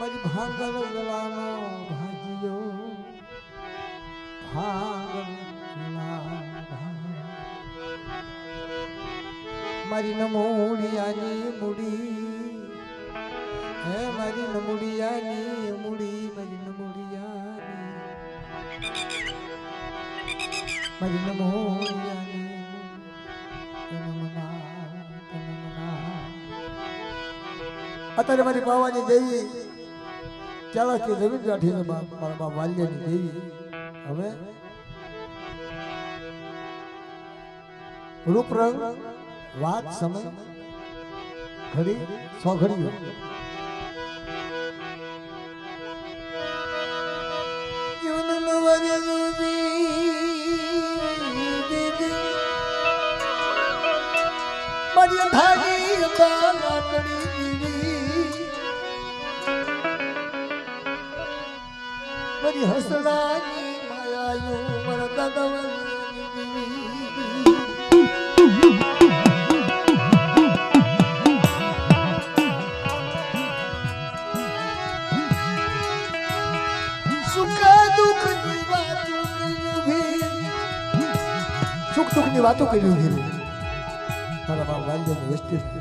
મારી ભાંગલ ગલાનો ભાજ્યો ભાંગલ. મારી નમોડિયાની મૂડી. હે મારી નમોડિયાની મૂડી, મારી નમોડિયાની મારી નમોડિયાની અત્યારે મારી બાવાની દેવી કે જમીન ગાંઠીને મારા બા વાલ્યની દેવી. હવે રૂપ રંગ વાત સમય, ઘડી સો ઘડીઓ. જીવનનું મારી હસડાની માયાયું મારા દાદાવાની દીવી સુખ દુઃખની વાતો કરી દુઃખની મારા બાપ વાંધો વેસ્ટેજ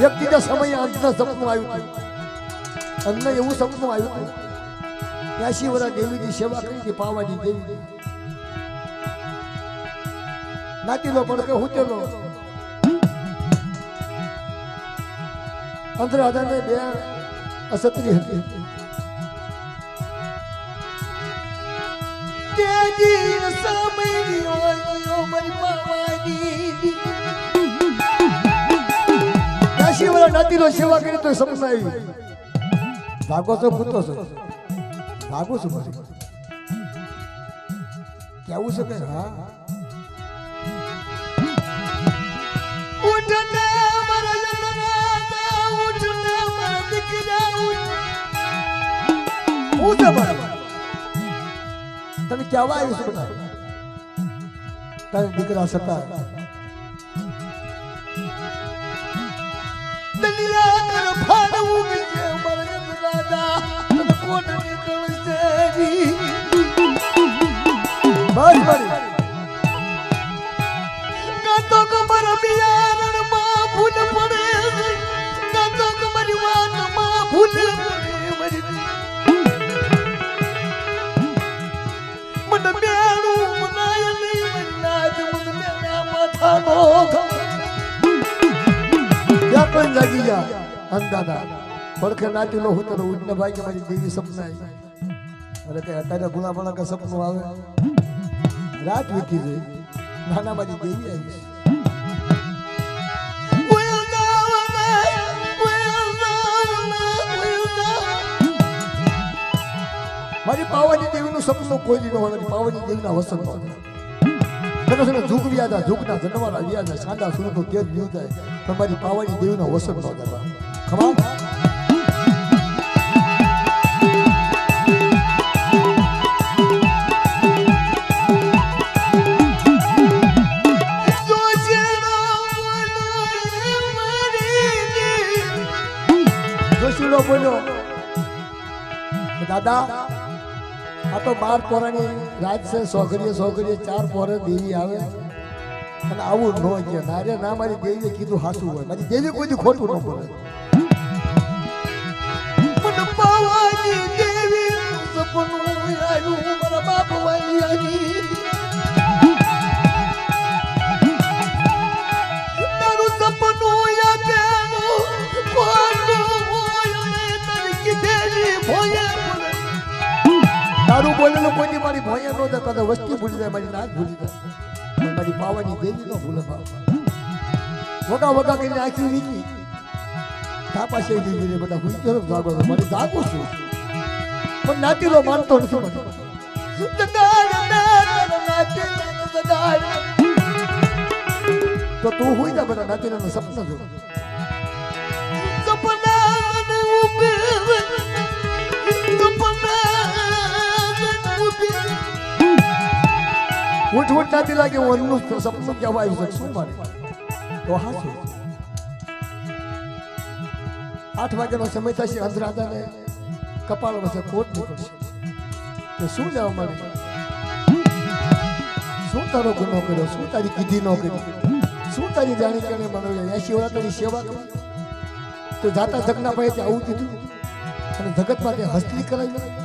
વ્યક્તિના સમયે અંતના સપનું આવ્યું હતું. અન્ન એવું સપનું આવ્યું હતું. ત્યાંસી વર્ષ દેવીની સેવા કરી હતી પાવાની દેવી નાતીલો પડકે હુતેલો અંતર આધારને બે અસત્રી હતી. તેજી સમયની હોય મારી પાવાની કાશી વાળા નાતીનો સેવા કરી તો આવી. ભાગો છો પૂતો છો? ભાગો છું પછી? કેવું છે કે હા? ઉઠ ઉઠ મારા? તને કેવા આવ્યું છે બધા? તારે દીકરા સતા. દલિયા બસ બસ. પણ જાગી જા અંધાના પડખે નાચી લો હું તને ઉડને ભાઈ કે મારી દેવી સપના અરે કઈ અત્યારે ભૂલા ભૂલા કે સપનું આવે. રાત વીતી ગઈ. નાના મારી દેવી આવી મારી પાવાની દેવીનું સપનું કોઈ દી ન હોય મારી પાવાની દેવીના તને છે ને ઝુક વ્યાદા ઝુકના જનવાના વ્યાદા સાંડા સુરતો કેદ વ્યૂ થાય. તમારી પાવાની દેવનો વસન ન કરવા. બોલ્યો, દાદા તો બાર પોરાની રાત છે સોગરીએ સોગરીએ ચાર પોરે દેવી આવે. અને આવું ન કે નારે ના મારી દેવીએ કીધું હાસું હોય. મારી દેવી કોઈ ખોટું ન બોલે. સપનું આવ્યું મારા બાપ વાલી તારું બોલેલું કોઈ મારી ભોયે નો જતા તો વસ્તી ભૂલી જાય, મારી નાક ભૂલી જાય. મારી પાવાની દેવી નો ભૂલે વગા વગા કરીને આખી વીકી તા પાસે દીધી બધા હુઈ ગયો, જાગો તો મારે છું? પણ નાતીલો માનતો નથી મને. તો તું હોઈ જા બેટા નાતીરાનું સપનું જો ઉઠ ઉઠ નાતી લાગે હું સપનું કહેવા આવ્યું છે. શું મારે તો હા શું આઠ વાગ્યાનો સમય થશે અંધરાધાને કપાળ વચ્ચે કોટ નીકળશે. તો શું લેવા મળે? શું તારો ગુનો કર્યો? શું તારી કીધી નો કરી? શું તારી જાણી કરીને મને એસી વર્ષ તારી સેવા કરી. તો જાતા જગના ભાઈ આવું કીધું. અને જગત માટે હસ્તી કરાવી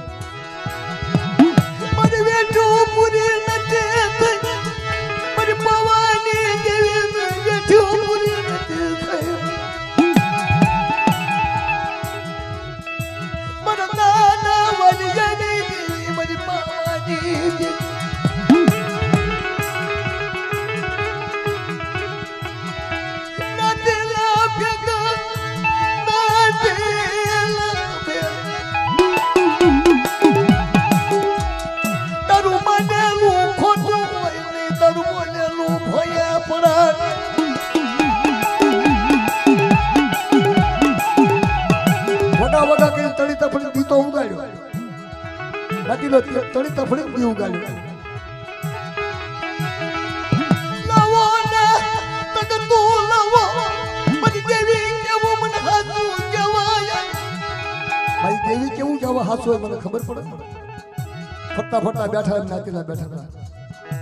દીતો ઉગાડ્યો. નાતીલો તળી તફડી દી ઉગાડ્યો. તું ભાઈ દેવી કેવું કહેવા હાસો હોય મને ખબર પડે? ફરતા ફરતા બેઠા એમ બેઠા હતા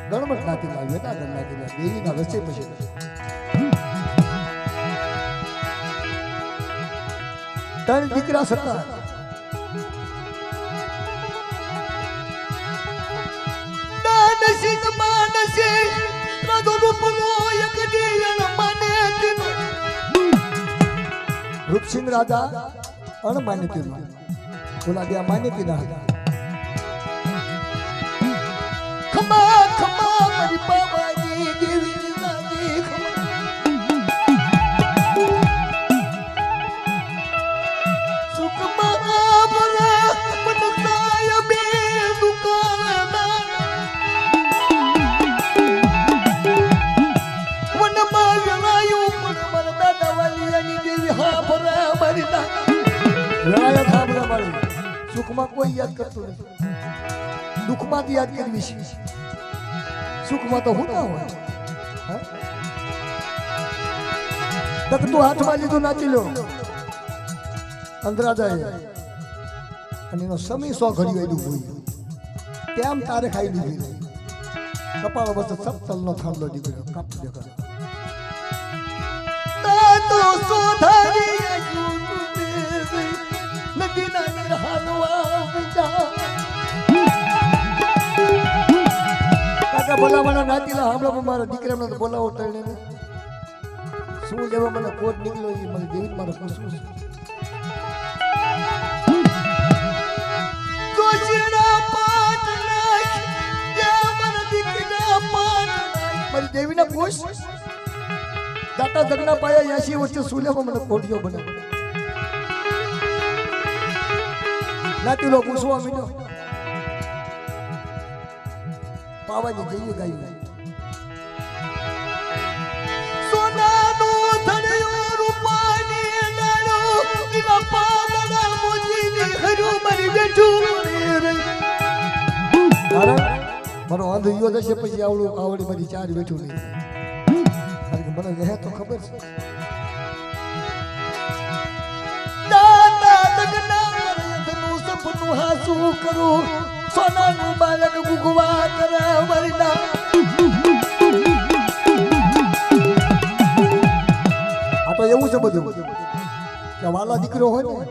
ગણમત નાતીલા વેતા ગણ પછી ત્રણ દીકરા માને દિન રૂપસિંહ રાજા અણમાન્યતીનો ઓલા બે માન્યતીના હતા. ખમા ખમા મારી બાબાજી દેવી સુખમાં કોઈ યાદ કરતું નથી દુઃખમાં યાદ કરવી છે સુખમાં તો હું ના હોય તું હાથમાં લીધું નાચી લો અંધરાજાએ અને એનો સમય સો ઘડી એનું હોય તેમ તારે ખાઈ લીધી કપાળ વચ્ચે સપ્તલનો થાંભલો નીકળ્યો કાપ દેખાડો તું સોધારી કાકા બોલાવાના નાતીલા હમણાં પણ મારા દીકરાને તો બોલાવો તળને. શું લેવા મને કોટ નીકળ્યો એ મને દેવી મારે પૂછવું મારા દેવીને પૂછ. દાતા જગના પાયા એસી વચ્ચે શું લેવા મને કોટિયો બને નાતીલો પૂછવા મીડો. પાવાની જઈએ ગાયું. મારો અંધ યો જશે પછી આવડું આવડી મારી ચાર બેઠું નહીં કારણ કે મને રહે તો ખબર છે. દાદા સપનું હાસું કરું. કરે આ તો એવું છે બધું કે વાલા દીકરો હોય ને,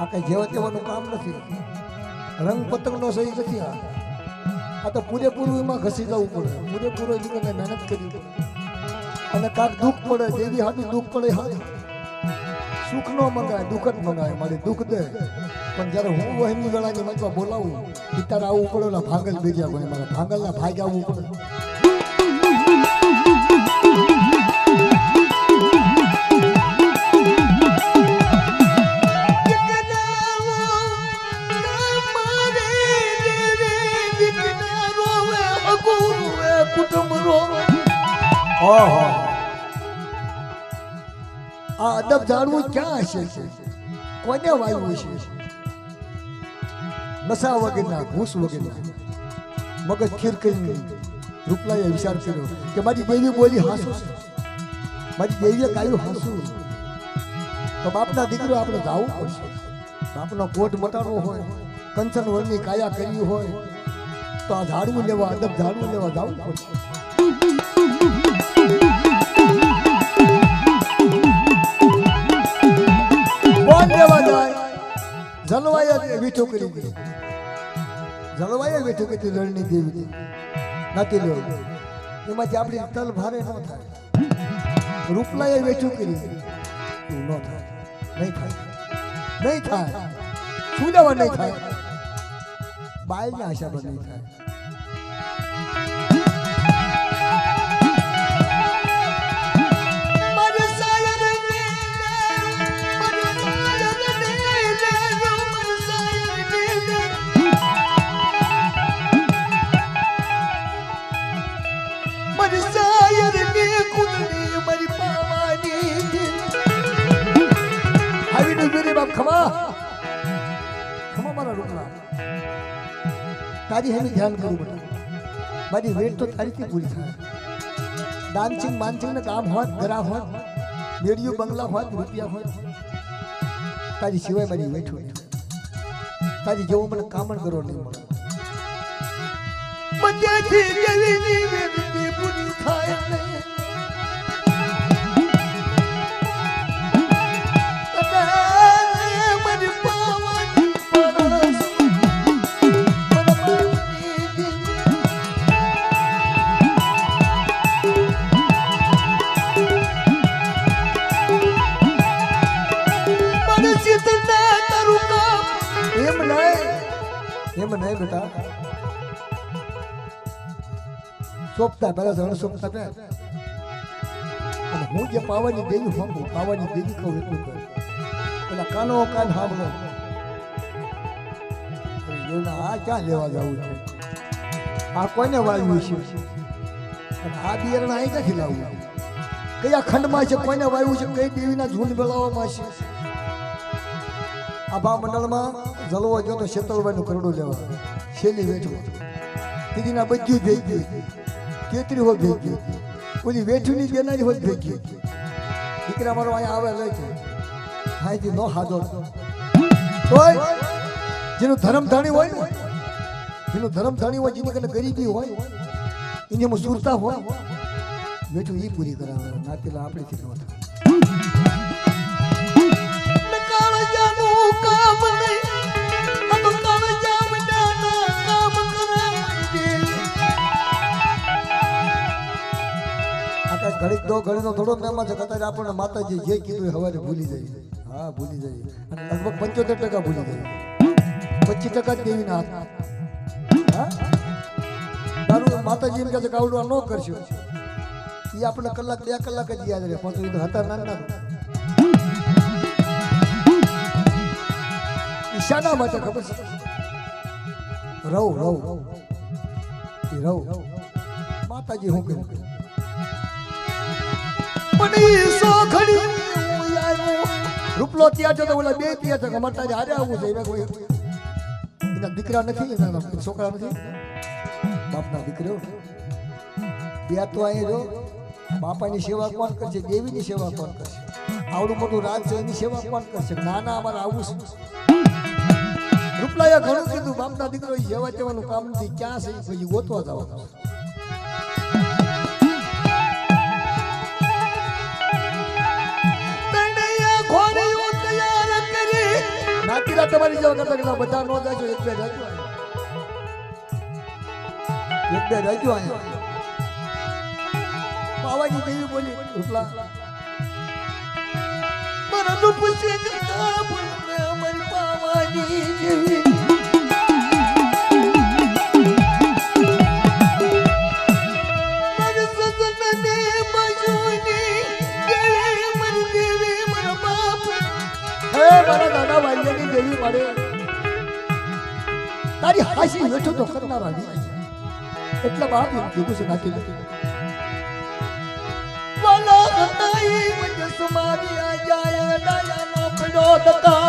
આ કઈ જેવા તેવાનું કામ નથી. રંગ પતંગનો સહી નથી આ. આ તો પૂરેપૂરું એમાં ઘસી જવું પડે. પૂરેપૂરો દીકરાને મહેનત પડે. અને કાંક દુઃખ પડે, જેવી હાથી દુઃખ પડે, હાથ સુખ નો મંગાય દુઃખ જ મંગાય મારે દુઃખ દે. પણ જ્યારે હું વહેમી વેળાની મંચમાં બોલાવું ત્યારે આવું પડે ને ભાગલ બીજા ભાઈ મારા ભાંગલના ભાગ આવવું પડે. ઓહો. આ અદબ જાણવું ક્યાં હશે? કોને વાયુ છે નશા વગરના, ઘૂસ વગરના. મગજ ખીર કરી રૂપલાએ વિચાર કર્યો કે મારી દેવી બોલી હાસુ મારી દેવીએ કાયું હાસુ. તો બાપના દીકરો આપણે જાવું પડશે. બાપનો કોટ મટાડવો હોય, કંચન વરની કાયા કરવી હોય, તો આ ઝાડવું લેવા, અદબ ઝાડવું લેવા જવું પડશે. કોણ લેવા જાય જલવાય વીઠો કરી દે જલવાય વીઠો કરી લડની દેવી. નથી લો એમાંથી આપણી તલ ભારે ન થાય. રૂપલાએ વેચું કરી ન થાય. નહીં થાય. નહીં થાય. શું લેવા નહીં થાય? બાયના હિસાબે નહીં થાય. તારી હેની ધ્યાન કરું બેટા મારી વેટ તો તારીથી પૂરી થાય. ડાન્સિંગ માનસિંગ ને કામ હોત ઘરા હોત મેળિયું બંગલા હોત, રૂપિયા હોત, તારી સિવાય મારી વેઠ હોય તારી જેવું મને કામણ કરો નહીં મળે. મધ્યથી દેવીની વેદની પૂરી થાય નહીં. પહેલા સોંપતા હતા અને હું જે પાવાની દેવી હોઉં પાવાની દેવી કહું એટલું કહું. પેલા કાનો કાન સાંભળો. આ ક્યાં લેવા જવું છે? આ કોને વાવ્યું છે? અને આ બિયારણ અહીં ક્યાંથી લાવવું કયા ખંડમાં છે? કોઈને વાવ્યું છે? કઈ દેવીના ઝુંડ મેળવવામાં છે? આભા મંડળમાં જલવો ગયો તો શેતળભાઈનું કરડું લેવા. શેલી વેઠું દીદીના બધું જઈ ગઈ કેતરી હોત ભેગી? ઓલી વેઠુની બેનારી હોય ગઈ દીકરા મારો અહીંયા આવે લઈ છે. હાઈથી નો હાજો તોય જેનું ધર્મ ધાણી હોય જેનું ધર્મ ધાણી હોય જેની કને ગરીબી હોય, એની એમાં સુરતા હોય, વેઠું એ પૂરી કરાવે. ના ન થાય. કામ નહીં. ઘડીક દો ઘડીનો થોડો મહેમાન છે કદાચ આપણને માતાજી જે કીધું હવારે ભૂલી જાય હા, ભૂલી જાય અને લગભગ પંચોતેર ટકા ભૂલી જાય પચીસ ટકા જ દેવીના હાથ હા? તારું માતાજી એમ કહે છે કે ન કરશો. એ આપણે કલાક, બે કલાક જ યાદ રહે. પણ તો હતા નાના શાના માટે ખબર છે? રવ રવ. રવ. માતાજી હું કહ્યું પણ સોખડી. રૂપલો ત્યાં છે તો ઓલા બે ત્યાં છે અમારે તારે હારે આવવું છે. એના કોઈ એના દીકરા નથી એના છોકરા નથી? બાપના દીકરો? બે તો અહીંયા જો બાપાની સેવા કોણ કરશે? દેવીની સેવા કોણ કરશે? આવડું મોટું રાજ છે, એની સેવા કોણ કરશે? નાના અમારે આવું છે. રૂપલાએ ઘણું કીધું, બાપના દીકરો સેવા તેવાનું કામ નથી, ક્યાં છે? પછી ગોતવા જવાનું. નાતીરા તમારી જેવા કરતા કરતા બધા નો જાજો એક બે જાજો એક બે જાજો અહીંયા. પાવાજી દેવી બોલી? રૂપલા. મારા રૂપસે કરતા બોલને અમારી પાવાની જેવી મારા નાના ભાઈઓની દેવી મારે તારી હાસી હેઠો તો કરનારા નહીં એટલે બાપ એમ કીધું છે નાખી લખી વાલા ગતાઈ મજસ મારી આ દયા નો પડો દતા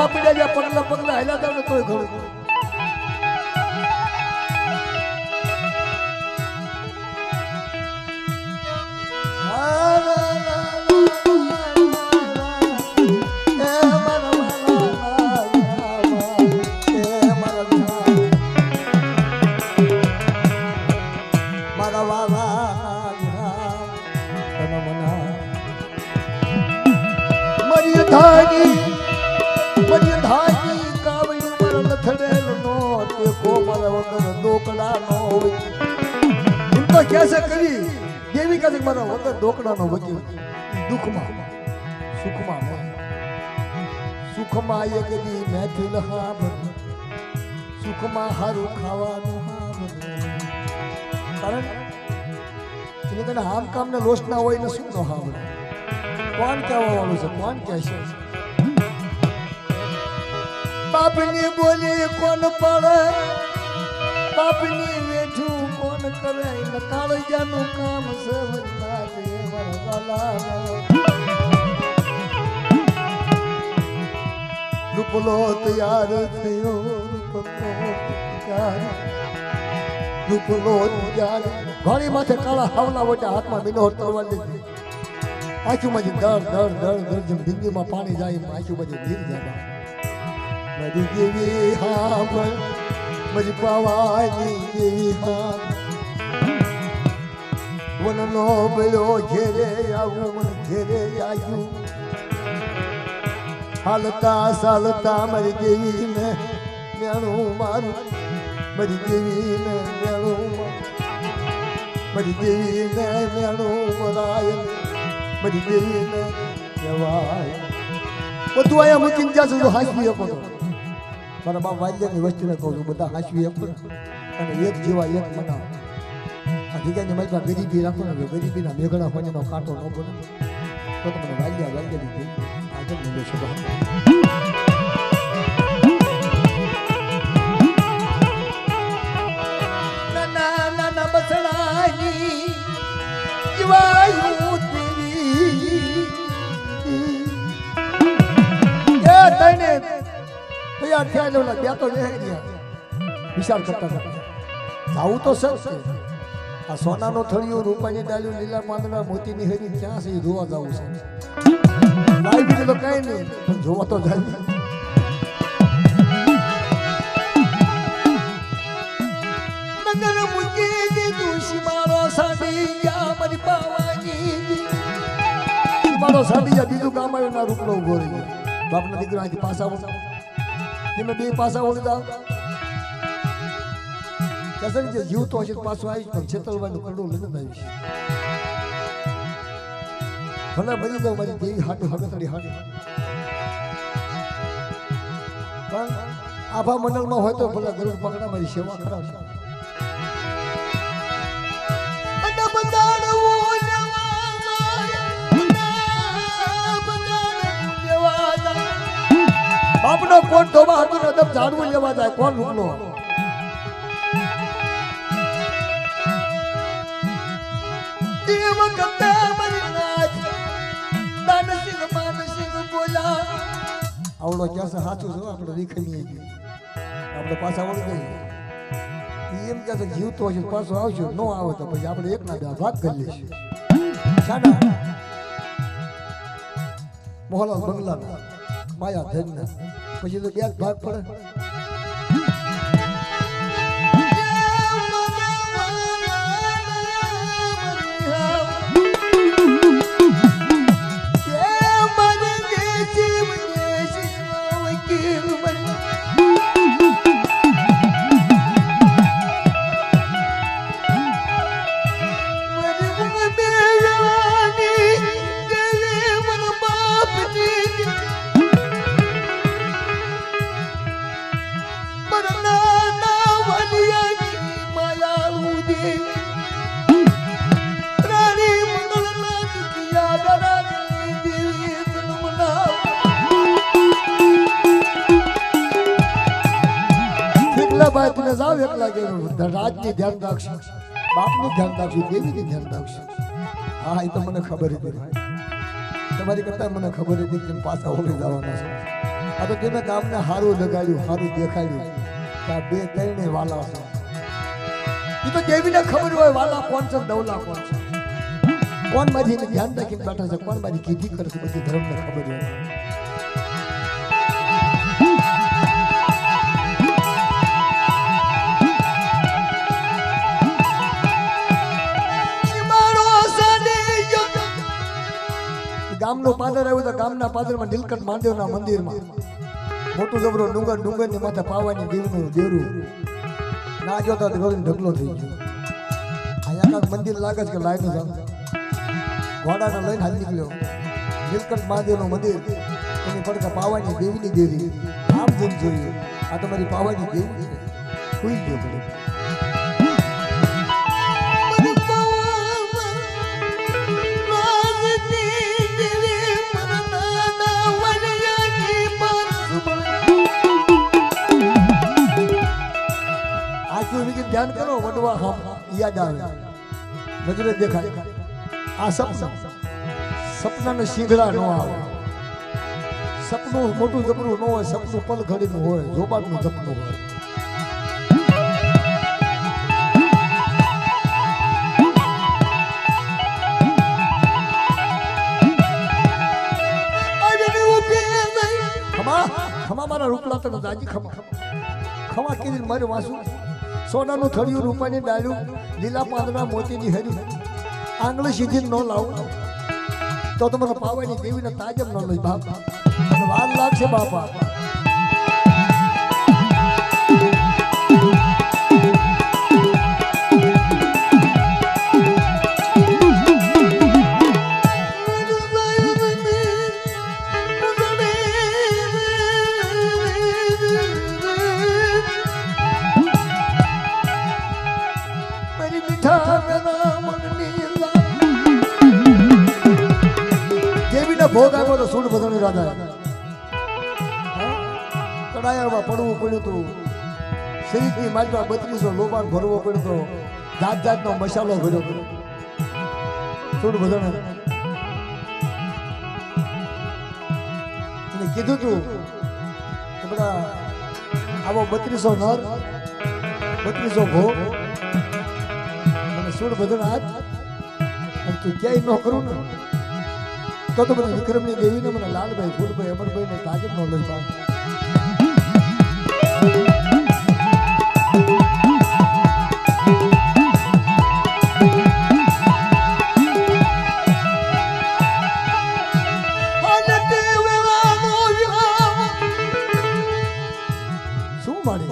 પગલા પડ્યા જ્યાં પગલા પગલા હેલા તોય ઘણું. વગર દોકડા નો વકી તો કેસે કરી દેવી કહે મારા વગર ડોકડાનો વકીલ દુઃખમાં, સુખમાં સુખમાં એક દી મહેફિલ હા બની સુખમાં હારું ખાવાનું હા કારણ એને તને આમ કામ ને લોસ ના હોય ને શું નો હા કોણ કહેવા વાળું છે? કોણ કહેશે બાપની બોલી કોણ પડે? બાપની વેઠું કોણ કરે? કાળજાનું કામ છે વચના દે રૂપલો તૈયાર થયો રૂપલો તૈયાર. ઘોડી માથે કાળા હાવલા વટા હાથમાં મિનોર તરવા લીધી આંખોમાંથી દર દર દર દર જેમ દિલ્હીમાં પાણી જાય આંખોમાંથી ધીર જાય મારી દેવી હા મારી પાવાની દેવી હા વનનો બળ્યો ઘેરે આવું ઘેરે આવ્યું હાલતા સાલતા મારી દેવીને મેણું મારું, મારી દેવીને મેણું મારી. દેવીને મેણું મરાય મારી દેવીને કહેવાય. બધું અહીંયા મૂકીને સુધી હાંસવી શકો મારા બાપ વાલ્યની વસ્તીને કહું છું, બધા હાંસવી એક અને એક જેવા એક મનાવ આ જગ્યાની મજમાં ગરીબી રાખો ને ગરીબીના મેઘડા ફણીનો કાંટો ન બને. તો તમને વાલ્યા વાલ્યની કહી આગળ નીકળે શુભ તૈયાર થયા એટલે બે તો ગયા વિચાર કરતા હતા જાવું તો સર આ સોનાનો થળિયું રૂપાની ડાલ્યું લીલા પાંદડા મોતીની હરી ક્યાં છે જોવા જવું છે. લાઈ બીજું તો કઈ નહીં, પણ જોવા તો જાય. નગર મૂકી દીધું શિમાળો સાડી ગયા મારી બીજું કામ આવ્યું ના રૂપનો ઊભો રહી ગયો બાપના દીકરા અહીંથી પાછા તમે બે પાછા વળતા કસન જે જીવ તો હશે પાછો આવીશ, પણ છેતરવાનું કરડું લઈને જ આવીશ ભલે બની જાઉં મારી દેવી હાટું હવે તડી હાટું. પણ આભા મંડળમાં હોય તો ભલે ગરુડ પકડા, મારી સેવા અને બાપનો કોટ ધોવા હતું ને ઝાડવું લેવા જાય કોણ રૂપલો એ વખતે મારી આવડો ક્યાં સાચું છે આપણે રીખણીએ ગયું આપણે પાછા વળી ગઈએ એમ કે છે જીવતો હશે પાછો આવશે. ન આવે તો પછી આપણે એક ના બે ભાગ કરી લઈશું. સાડા મોહનલાલ બંગલાના. માયા ધનના. પછી તો બે ભાગ પડે. રાખશે. બાપનું ધ્યાન રાખશે દેવીની ધ્યાન રાખશે? હા, એ તો મને ખબર હતી તમારી કરતા મને ખબર હતી કે પાછા ઓળી જવાના છે. આ તો તેના કામને સારું લગાડ્યું સારું દેખાડ્યું કે આ બે ત્રણે વાલા છે. એ તો દેવીને ખબર હોય, વાલા કોણ છે દવલા કોણ છે? કોણ મારી ધ્યાન રાખીને બેઠા છે, કોણ મારી કીધી કરશે બધી ધર્મને ખબર હોય. ગામનું પાદર આવ્યું તો ગામના પાદરમાં નીલકંઠ મહાદેવના મંદિરમાં. મોટું જબરો ડુંગર, ડુંગરની માથે પાવાની દેવનું દેરું. ના જોતા રોઈને ઢગલો થઈ ગયો. અહીંયા મંદિર લાગે છે કે લાઈન જામ ઘોડાને લઈને હાલ નીકળ્યો. નીલકંઠ મહાદેવનું મંદિર, એની પડખે પાવાની દેવીની દેવી આમ જેમ જોઈએ, આ તમારી પાવાની દેવી છે. સુઈ ગયો ધ્યાન કરો, વડવા હમ, યાદ આવે. નજરે દેખાય. આ સપના. સપનાને શીંગડા ન આવે. સપનું મોટું જબરું ન હોય, સપનું પલ ઘડીનું હોય, જોબાટનું જપનું હોય. ખમા ખમા મારા રૂપલા તને દાજી, ખમા. ખમા કીધી મારે વાસુ સોનાનું થળિયું, રૂપાની ડાળ્યું લીલા પાંદડા, મોતીની હરી. આંગળી સીધી ન લાવું. તો તમારે પાવાની દેવીને તાજમ ન લઈ બાપ. વાર લાગશે બાપા. ભોગ આપ્યો તો સૂડ બધાની રાધા કડાયામાં પડવું પડ્યું હતું શરીરની માલમાં બત્રીસો લોબાન ભરવો પડ્યો હતો જાત જાતનો મસાલો ભર્યો હતો સૂડ બધાને. કીધું તું કે બધા આવો બત્રીસો નર, બત્રીસો ભોગ. અને સૂડ બધાને હાથ. તું ક્યાંય ન કરું ને. તો મને વિક્રમની દેવીને મને લાલભાઈ, ફૂલભાઈ અમરભાઈ ને તાજબ નો લઈ પાડ શું મારે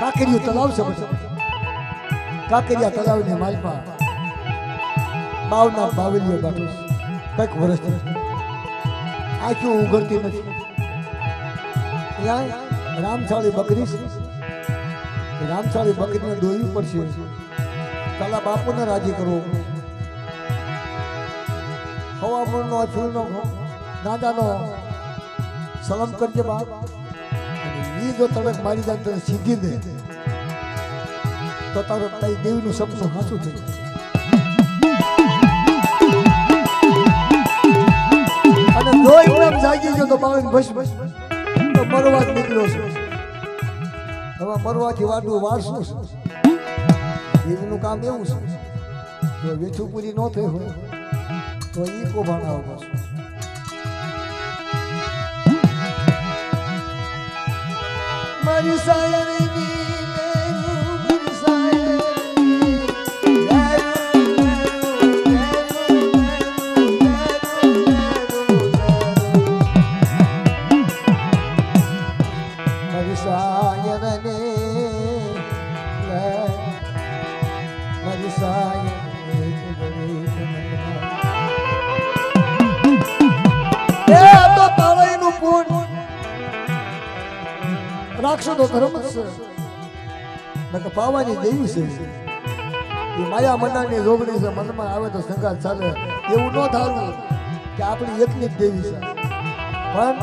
કાકરિયું તલાવ છે કાકરિયા તલાવની માલપા. બાવના બાવલીઓ છે કંઈક વર્ષથી આંખો ઉઘડતી નથી. રામસાળી બકરી છે રામસાળી બકરીને દોરવી પડશે. પેલા બાપુને રાજી કરવો હવામણનો અછૂલનો દાદાનો સલમ કરજે બાપ. ઈ જો તડક મારી જાય તને સીધી દે. તો તારો તારી દેવીનું સપનું હાસું થઈ જાય. જો એમ જાગી ગયો તો બાવીસ બસ બસ તો મરવા જ નીકળ્યો છે. હવે મરવાથી વાટવું વારશું. છે કામ એવું છે. વેચું પૂરી ન થઈ હોય, તો એ કોભાણા આવો પાછું મારી સાયરીની રાખશો તો ધર્મ જ છે પાવાની દેવી છે. એ માયા મનાની રોગણી છે, મનમાં આવે તો સંઘાત ચાલે. એવું ન થાવું કે આપણી એકની જ દેવી છે. પણ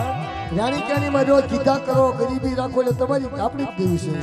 જ્ઞાની જ્ઞાનીમાં જો કીધા કરો, ગરીબી રાખો એટલે તમારી આપણી જ દેવી છે.